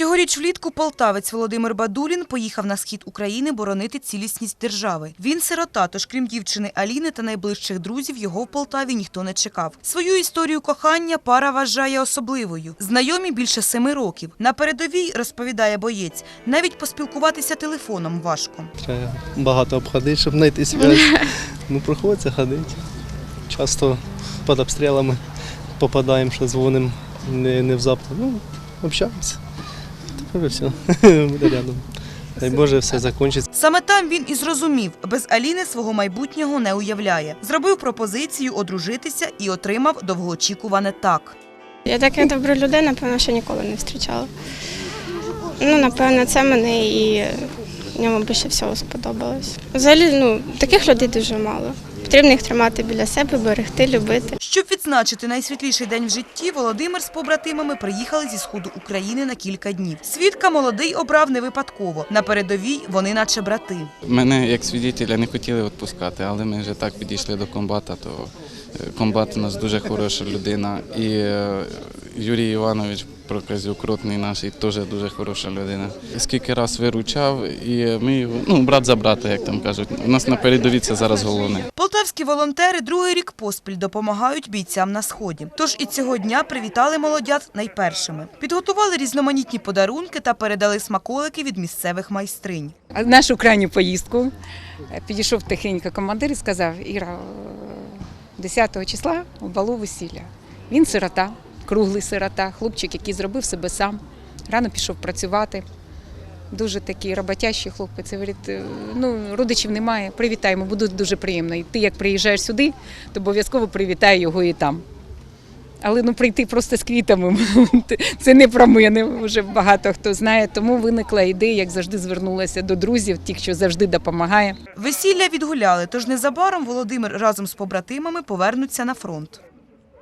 Цьогоріч влітку полтавець Володимир Бадулін поїхав на схід України боронити цілісність держави. Він сирота, тож крім дівчини Аліни та найближчих друзів, його в Полтаві ніхто не чекав. Свою історію кохання пара вважає особливою. Знайомі більше семи років. На передовій, розповідає боєць, навіть поспілкуватися телефоном важко. Треба багато обходити, щоб знайти зв'язь. Ну, приходиться ходити. Часто під обстрілами попадаємо, що дзвонимо не, не в запит. Ну, общаємося. Все. Буде рядом. Дай Боже, все закінчиться. Саме там він і зрозумів, без Аліни свого майбутнього не уявляє. Зробив пропозицію одружитися і отримав довгоочікуване так. Я така добра людина, напевно, ще ніколи не зустрічала. Ну, напевно, це мене і в ньому більше всього сподобалось. Взагалі, ну, таких людей дуже мало. Потрібно їх тримати біля себе, берегти, любити. Щоб відзначити найсвітліший день в житті, Володимир з побратимами приїхали зі сходу України на кілька днів. Свідка молодий обрав не випадково. На передовій вони наче брати. Мене як свідетеля не хотіли відпускати, але ми вже так підійшли до комбата, то комбат у нас дуже хороша людина. І е, Юрій Іванович Проказюк, ротний наш, і теж дуже хороша людина. Скільки раз виручав, і ми його, ну, брат за брата, як там кажуть. У нас на передовій це зараз головне. Полтавські волонтери другий рік поспіль допомагають бійцям на сході. Тож і цього дня привітали молодят найпершими. Підготували різноманітні подарунки та передали смаколики від місцевих майстринь. Нашу крайню поїздку підійшов тихенько командир і сказав, Іра, 10 числа у балу весілля. Він сирота, круглий сирота, хлопчик, який зробив себе сам. Рано пішов працювати. Дуже такий роботящий хлопець. Говорить, «Е, ну, родичів немає, привітаємо, буде дуже приємно. І ти як приїжджаєш сюди, то обов'язково привітай його і там. Але ну прийти просто з квітами це не про мене. Вже багато хто знає. Тому виникла ідея, як завжди звернулася до друзів, тих, що завжди допомагає. Весілля відгуляли, тож незабаром Володимир разом з побратимами повернуться на фронт.